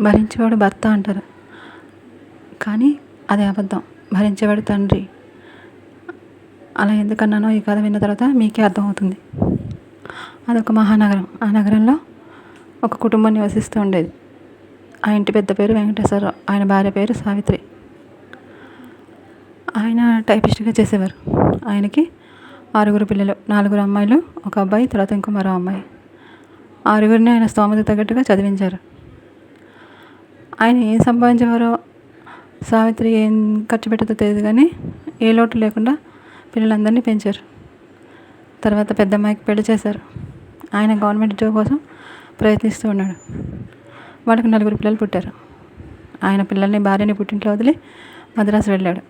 భరించేవాడు భర్త అంటారు. కానీ అది అబద్ధం. భరించేవాడు తండ్రి. అలా ఎందుకన్నానో ఈ కథ విన్న తర్వాత మీకే అర్థమవుతుంది. అదొక మహానగరం. ఆ నగరంలో ఒక కుటుంబం నివసిస్తూ ఉండేది. ఆ ఇంటి పెద్ద పేరు వెంకటేశ్వరరావు. ఆయన భార్య పేరు సావిత్రి. ఆయన టైపిస్ట్గా చేసేవారు. ఆయనకి ఆరుగురు పిల్లలు నాలుగురు అమ్మాయిలు ఒక అబ్బాయి తర్వాత ఇంకో మరో అమ్మాయి. ఆరుగురిని ఆయన స్తోమత తగ్గట్టుగా చదివించారు. ఆయన ఏం సంపాదించేవారో సావిత్రి ఏం ఖర్చు పెట్టదో తెలియదు కానీ ఏ లోటు లేకుండా పిల్లలందరినీ పెంచారు. తర్వాత పెద్ద అమ్మాయికి పెళ్ళి చేశారు. ఆయన గవర్నమెంట్ జాబ్ కోసం ప్రయత్నిస్తూ ఉన్నాడు. వాళ్ళకి నలుగురు పిల్లలు పుట్టారు. ఆయన పిల్లల్ని భార్యని పుట్టింట్లో వదిలి మద్రాసు వెళ్ళాడు.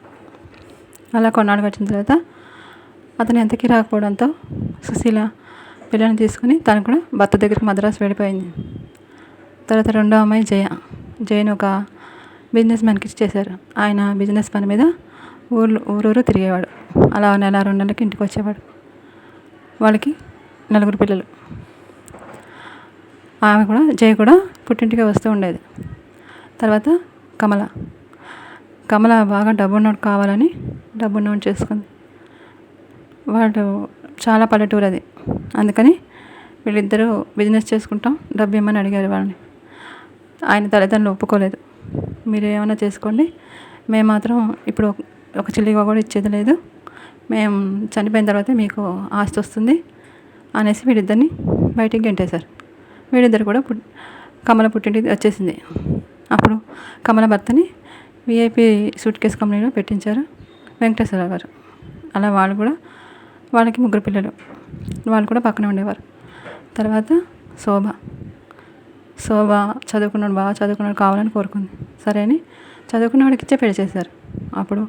అలా కొన్నాళ్ళు వచ్చిన తర్వాత అతను ఎంతకీ రాకపోవడంతో సుశీల పిల్లని తీసుకుని తను కూడా భర్త దగ్గరికి మద్రాసు వెళ్ళిపోయింది. తర్వాత రెండో అమ్మాయి జయ. జైన్ ఒక బిజినెస్ మ్యాన్కి ఇచ్చేశారు. ఆయన బిజినెస్ పని మీద ఊర్లు ఊరూరు తిరిగేవాడు. అలా నెల రెండు నెలలకి ఇంటికి వచ్చేవాడు. వాళ్ళకి నలుగురు పిల్లలు. ఆమె కూడా జయ కూడా పుట్టింటికి వస్తూ ఉండేది. తర్వాత కమల. కమల బాగా డబ్బున్నోడు కావాలని డబ్బున్నోడు చేసుకుంది. వాళ్ళు చాలా పల్లెటూరు అది. అందుకని వీళ్ళిద్దరూ బిజినెస్ చేసుకుంటాం డబ్బు ఇమ్మని అడిగారు వాళ్ళని. ఆయన తల్లిదండ్రులు ఒప్పుకోలేదు. మీరు ఏమైనా చేసుకోండి. మేము మాత్రం ఇప్పుడు ఒక చిల్లిగా కూడా ఇచ్చేది లేదు. మేము చనిపోయిన తర్వాత మీకు ఆస్తి వస్తుంది అనేసి వీడిద్దరిని బయటికి గెంటేశారు. వీడిద్దరు కూడా పుట్ కమల పుట్టింటికి వచ్చేసింది. అప్పుడు కమల భర్తని విఐపి సూట్ కేసు కంపెనీలో పెట్టించారు వెంకటేశ్వరరావు గారు. అలా వాళ్ళు కూడా వాళ్ళకి ముగ్గురు పిల్లలు. వాళ్ళు కూడా పక్కనే ఉండేవారు. తర్వాత శోభ. సో బాగా చదువుకున్నాడు బాగా చదువుకున్నాడు కావాలని కోరుకుంది. సరే అని చదువుకున్న వాడికి ఇచ్చే పెళ్ళి చేశారు. అప్పుడు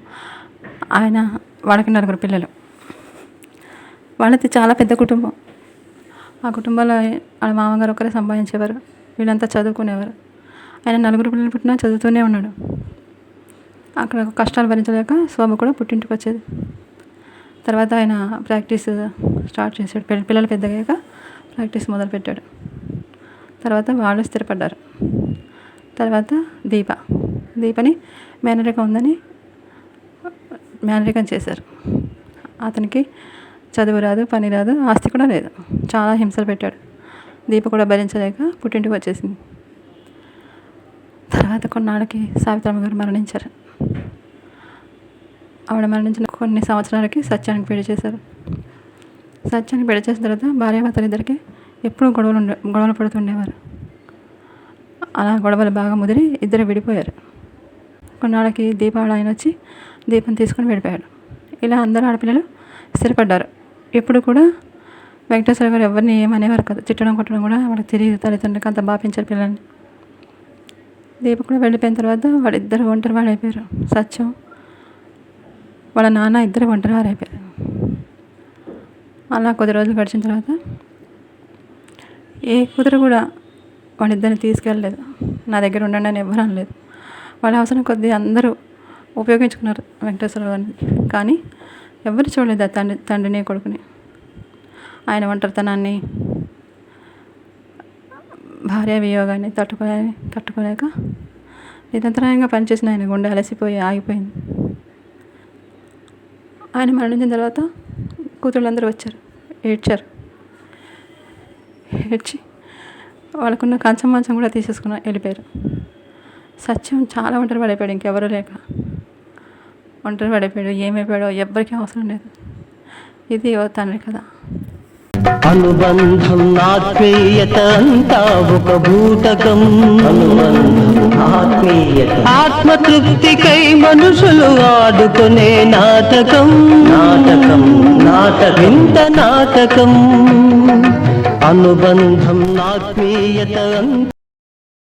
ఆయన వాళ్ళకి నలుగురు పిల్లలు. వాళ్ళది చాలా పెద్ద కుటుంబం. ఆ కుటుంబంలో వాళ్ళ మామగారు ఒకరే సంపాదించేవారు వీళ్ళంతా చదువుకునేవారు. ఆయన నలుగురు పిల్లలు పుట్టినా చదువుతూనే ఉన్నాడు. అక్కడ కష్టాలు భరించలేక శోభ కూడా పుట్టింటికి వచ్చేది. తర్వాత ఆయన ప్రాక్టీస్ స్టార్ట్ చేశాడు. పిల్లలు పెద్దగాక ప్రాక్టీస్ మొదలుపెట్టాడు. తర్వాత వాళ్ళు స్థిరపడ్డారు. తర్వాత దీప. దీపని మేనరికం ఉందని మేనరికం చేశారు. అతనికి చదువు రాదు పని రాదు ఆస్తి కూడా లేదు. చాలా హింసలు పెట్టాడు. దీప కూడా భరించలేక పుట్టింటికి వచ్చేసింది. తర్వాత కొన్నాళ్ళకి సావిత్రమ్మ గారు మరణించారు. ఆవిడ మరణించిన కొన్ని సంవత్సరాలకి సత్యానికి పెళ్ళి చేశారు. సత్యానికి పెళ్ళి చేసిన తర్వాత భార్యాభర్తలు ఇద్దరికి ఎప్పుడూ గొడవలు ఉండే గొడవలు పడుతుండేవారు. అలా గొడవలు బాగా ముదిరి ఇద్దరు విడిపోయారు. కొన్నాళ్ళకి దీపావళి ఆయన వచ్చి దీపం తీసుకొని వెళ్ళిపోయాడు ఇలా అందరూ ఆడపిల్లలు స్థిరపడ్డారు. ఇప్పుడు కూడా వెంకటేశ్వర గారు ఎవరిని ఏమనేవారు కదా. తిట్టడం కొట్టడం కూడా వాళ్ళకి తెలియదు. తల్లిదండ్రులకి అంత బాపించారు పిల్లల్ని. దీప కూడా వెళ్ళిపోయిన తర్వాత వాళ్ళిద్దరు ఒంటరి వాళ్ళు అయిపోయారు సత్యం వాళ్ళ నాన్న ఇద్దరు ఒంటరి వారు అయిపోయారు అలా కొద్ది రోజులు గడిచిన తర్వాత ఏ కూతురు కూడా వాళ్ళిద్దరిని తీసుకెళ్ళలేదు. నా దగ్గర ఉండండి అని ఎవరు అనలేదు. వాళ్ళ అవసరం కొద్దీ అందరూ ఉపయోగించుకున్నారు వెంకటేశ్వర గారిని. కానీ ఎవరు చూడలేదు ఆ తండ్రి తండ్రిని కొడుకుని. ఆయన ఒంటరితనాన్ని భార్య వియోగాన్ని తట్టుకోలే తట్టుకోలేక నిరంతరాయంగా పనిచేసిన ఆయన గుండె అలసిపోయి ఆగిపోయింది. ఆయన మరణించిన తర్వాత కూతుళ్ళందరూ వచ్చారు ఏడ్చారు. ఏడ్చి వాళ్ళకున్న కంచం మంచం కూడా తీసేసుకుని వెళ్ళిపోయారు సత్యం చాలా ఒంటరి పడిపోయాడు ఇంకెవరూ లేక. ఒంటరి పడిపోయాడు ఏమైపోయాడో ఎవ్వరికీ అవసరం లేదు. ఇది ఓ తండ్రి కదా అనుబంధం ఆత్మీయత అంతా ఒక భూతకం. అనుబంధం ఆత్మీయత ఆత్మతృప్తికై మనుషులు ఆడుకునే నాటకం. నాటకం నాటకం. ఇంత నాటకం. అనుబంధం నాత్మీయత